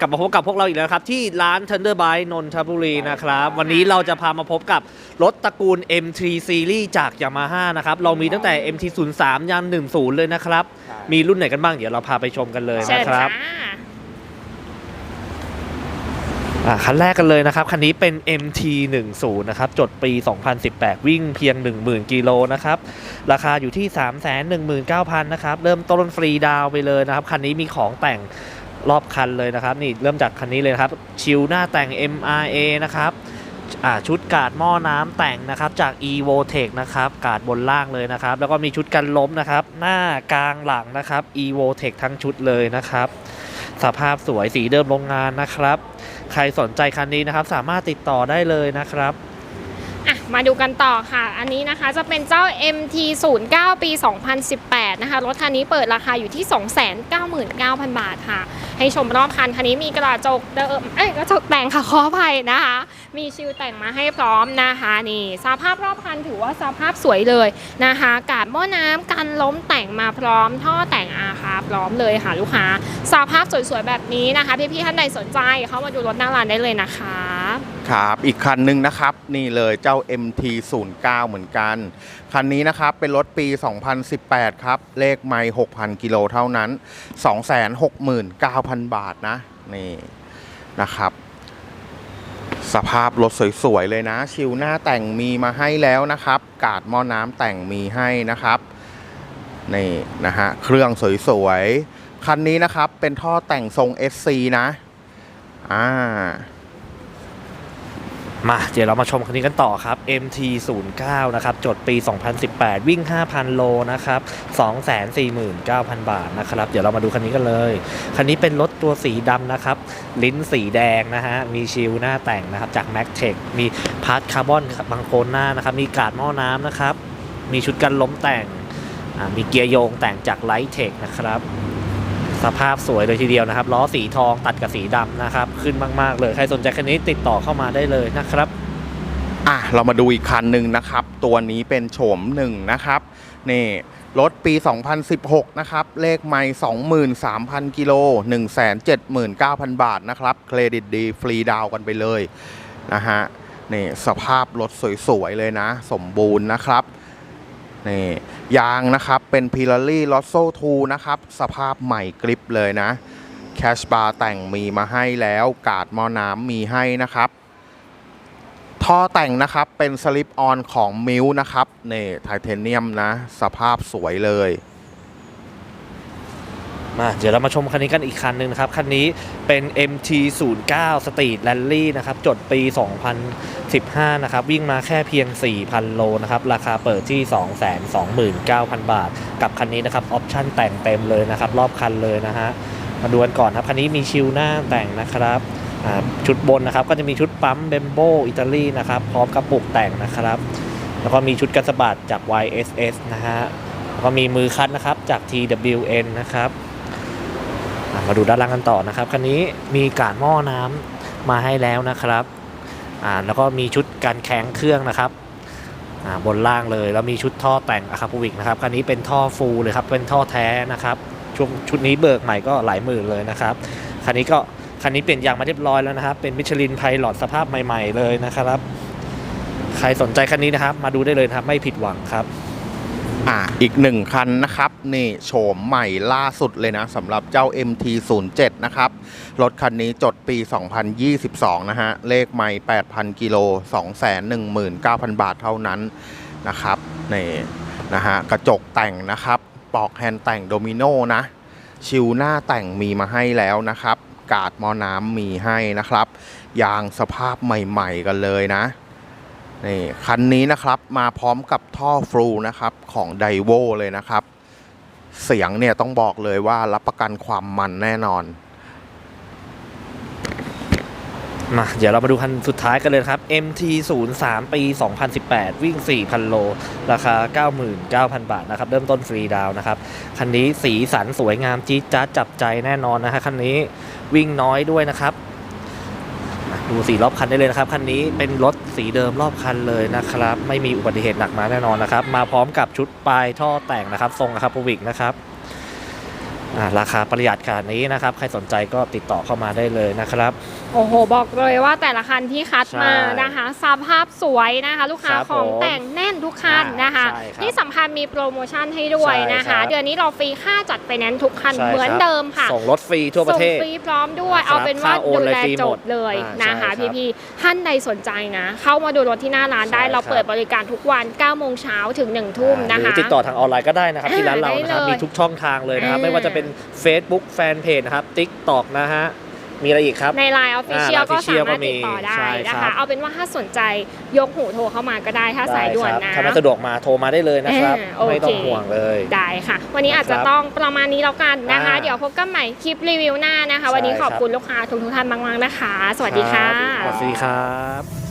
กลับมาพบกับพวกเราอีกแล้วครับ ที่ร้าน Thunder Bike นนทบุรีนะครับ วันนี้เราจะพามาพบกับรถตระกูล M3 Series จาก Yamaha นะครับ เรามีตั้งแต่ MT03 ยัน10 เลยนะครับ มีรุ่นไหนกันบ้าง เดี๋ยวเราพาไปชมกันเลยเชิญนะครับค่ะอ่าคันแรกกันเลยนะครับ คันนี้เป็น MT10 นะครับ จดปี 2018 วิ่งเพียง 10,000กิโลนะครับ ราคาอยู่ที่ 319,000นะครับ เริ่มต้นฟรีดาวน์ไปเลยนะครับ คันนี้มีของแต่ง รอบคันเลยนะครับ นี่เริ่มจากคันนี้เลยครับ ชิลหน้าแต่ง MRA นะครับชุดกาดหม้อน้ำแต่งนะครับจาก EvoTech นะครับกาดบนล่างเลยนะครับ แล้วก็มีชุดกันล้มนะครับ หน้ากลางหลังนะครับ EvoTech ทั้งชุดเลยนะครับ สภาพสวยสีเดิมโรงงานนะครับ ใครสนใจคันนี้นะครับ สามารถติดต่อได้เลยนะครับ มาดูกันต่อค่ะ อันนี้นะคะจะเป็นเจ้า MT09 ปี 2018 นะคะ รถคันนี้เปิดราคาอยู่ที่ 299,000 บาทค่ะ ให้ชมรอบคันคันนี้มีกระจกเดิม เอ้ยกระจกแต่งค่ะขออภัยนะคะ มีชิลแต่งมาให้พร้อมนะคะนี่สภาพรอบคันถือว่าสภาพสวยเลยนะคะ กาดหม้อน้ำกันล้มแต่งมาพร้อม ท่อแต่งอาคาพร้อมเลยค่ะลูกค้า สภาพสวยๆแบบนี้นะคะ พี่ๆท่านใดสนใจเข้ามาดูรถหน้าร้านได้เลยนะคะ ครับอีกคันหนึ่งนะครับ นี่เลยเจ้า MT09 เหมือนกัน คันนี้นะครับ เป็นรถปี 2018 ครับ เลขไม่6,000 กิโลเท่านั้น 269,000 บาทนะ นี่นะครับ สภาพรถสวย ๆ เลยนะ ชิวหน้าแต่งมีมาให้แล้วนะครับ กาดหม้อน้ำแต่งมีให้นะครับ นี่นะฮะ เครื่องสวย ๆ คันนี้นะครับ เป็นท่อแต่งทรง SC นะ อ่า มาเดี๋ยวเรามาชมคันนี้กันต่อครับ MT09 นะครับ จดปี 2018 วิ่ง 5,000 โลนะครับ 249,000 บาทนะครับ เดี๋ยวเรามาดูคันนี้กันเลย คันนี้เป็นรถตัวสีดำนะครับ ลิ้นสีแดงนะฮะ มีชิลหน้าแต่งนะครับ จาก m a c t e c h มีพาร์ทคาร์บอนบางโคนหน้านะครับ มีกาดหม้อน้ำนะครับ มีชุดกันล้มแต่ง มีเกียร์โยงแต่งจาก Light Tech นะครับ สภาพสวยเลยทีเดียวนะครับล้อสีทองตัดกับสีดำนะครับ ขึ้นมากๆ เลยใครสนใจคันนี้ติดต่อเข้ามาได้เลยนะครับอะเรามาดูอีกคันหนึ่งนะครับ ตัวนี้เป็นโฉมหนึ่งนะครับนี่รถปี 2016 นะครับ เลขไม่23,000 กิโล 179,000 บาทนะครับ เครดิตดีฟรีดาวกันไปเลยนะฮะนี่สภาพรถสวย ๆ เลยนะ สมบูรณ์นะครับ นี่ยางนะครับเป็นพิลารี่ลอ s โซ2นะครับ สภาพใหม่กริปเลยนะแคชบาร์แต่งมีมาให้แล้วกาดมอน้ำมีให้นะครับท่อแต่งนะครับเป็นสลิปออนของมิวนะครับนี่ไทเทเนียมนะ สภาพสวยเลย มาเดี๋ยวเรามาชมคันนี้กันอีกคันหนึ่งนะครับ คันนี้เป็น MT09 Street Rally นะครับ จดปี 2015 นะครับ วิ่งมาแค่เพียง 4,000 โลนะครับ ราคาเปิดที่ 229,000 บาท กับคันนี้นะครับ ออปชั่นแต่งเต็มเลยนะครับ รอบคันเลยนะฮะ มาดูกันก่อนครับ คันนี้มีชิลหน้าแต่งนะครับชุดบนนะครับ ก็จะมีชุดปั๊มเบมโบอิตาลีนะครับ พร้อมกระปุกแต่งนะครับ แล้วก็มีชุดกันสบัดจาก YSS นะฮะแล้วก็มีมือคัดนะครับจาก TWN นะครับ มาดูด้านล่างกันต่อนะครับคันนี้มีการหม้อน้ำมาให้แล้วนะครับอ่าแล้วก็มีชุดการแข็งเครื่องนะครับอ่าบนล่างเลยแล้วมีชุดท่อแต่งอะคาพูวิกนะครับคันนี้เป็นท่อฟูลเลยครับเป็นท่อแท้นะครับช่วงชุดนี้เบิกใหม่ก็หลายหมื่นเลยนะครับคันนี้ก็คันนี้เปลี่ยนยางมาเรียบร้อยแล้วนะครับ เป็นมิชลินไพลอตสภาพใหม่ ๆ เลยนะครับ ใครสนใจคันนี้นะครับ มาดูได้เลยครับ ไม่ผิดหวังครับ อะอีกหนึ่งคันนะครับ นี่โฉมใหม่ล่าสุดเลยนะสำหรับเจ้า MT07 นะครับ รถคันนี้จดปี 2022 นะฮะ เลขไม่ 8,000 กิโล 219,000 บาทเท่านั้นนะครับ นี่นะฮะ กระจกแต่งนะครับปลอกแฮนด์แต่งโดมิโนนะ ชิวหน้าแต่งมีมาให้แล้วนะครับ กาดมอน้ำมีให้นะครับ ยางสภาพใหม่ ๆ กันเลยนะ นี่คันนี้นะครับมาพร้อมกับท่อฟลูนะครับของไดโวเลยนะครับ เสียงเนี่ยต้องบอกเลยว่ารับประกันความมันแน่นอน มาเดี๋ยวเรามาดูคันสุดท้ายกันเลยครับ MT03 ปี 2018 วิ่ง 4,000 โล ราคา 99,000 บาทนะครับ เริ่มต้นฟรีดาวนะครับ คันนี้สีสันสวยงามจี๊ดจ๊าดจับใจแน่นอนนะฮะคันนี้วิ่งน้อยด้วยนะครับ ดูสีรอบคันได้เลยนะครับ คันนี้เป็นรถสีเดิมรอบคันเลยนะครับ ไม่มีอุบัติเหตุหนักมาแน่นอนนะครับ มาพร้อมกับชุดปลายท่อแต่งนะครับ ทรงนะครับปวิกนะครับ ราคาประหยัดขนาดนี้นะครับ ใครสนใจก็ติดต่อเข้ามาได้เลยนะครับ โอ้โห บอกเลยว่าแต่ละคันที่คัดมาใช่นะคะสภาพสวยนะคะ ลูกค้าครับของผมแต่งแน่นทุกคันนะคะใช่ครับที่สำคัญมีโปรโมชั่นให้ด้วยนะใช่ครัคะบเดือนนี้เราฟรีค่าจัดไฟแนนซ์ทุกคันใช่เหมือนครับเดิมค่ะ ส่งรถฟรีทั่วประเทศส่งฟรีพร้อมด้วยครับเอาเป็นว่าค่าโอนดูเลยแลฟรีจหมบดเลยอ่านะคะใช่ครับพี่ๆท่านใดสนใจนะ เข้ามาดูรถที่หน้าร้านได้ใช่เราเปิดครับบริการทุกวัน9โมงเช้าถึง1ทุ่มนะหรืคะอติดต่อทางออนไลน์ก็ได้นะครับที่ร้านเรานะครับได้เลยมีทุกช่องทางเลยนะครับอ่าไม่ว่าจะเป็น Facebook Fanpage นะครับ TikTok นะฮะ มีอะไรอีกครับ ใน Line Official อ่าก็ Line สามารถ Official ติดต่อได้ก็มีใช่นะครัคะ บ เอาเป็นว่าถ้าสนใจยกหูโทรเข้ามาก็ได้ถ้าสายด่วนได้นะครับถ้าไม่สะดวกมาโทรมาได้เลยนะครับอ่าโอเค ไม่ต้องห่วงเลย ได้ค่ะ วันนี้อาจจะครับต้องประมาณนี้แล้วกันนะคะ อ่าเดี๋ยวพบกันใหม่คลิปรีวิวหน้านะคะใช่วันนี้ขอบครับ คุณลูกค้าทุกทุกๆท่านมากๆนะคะ สวัสดีค่ะสวัสดีครับ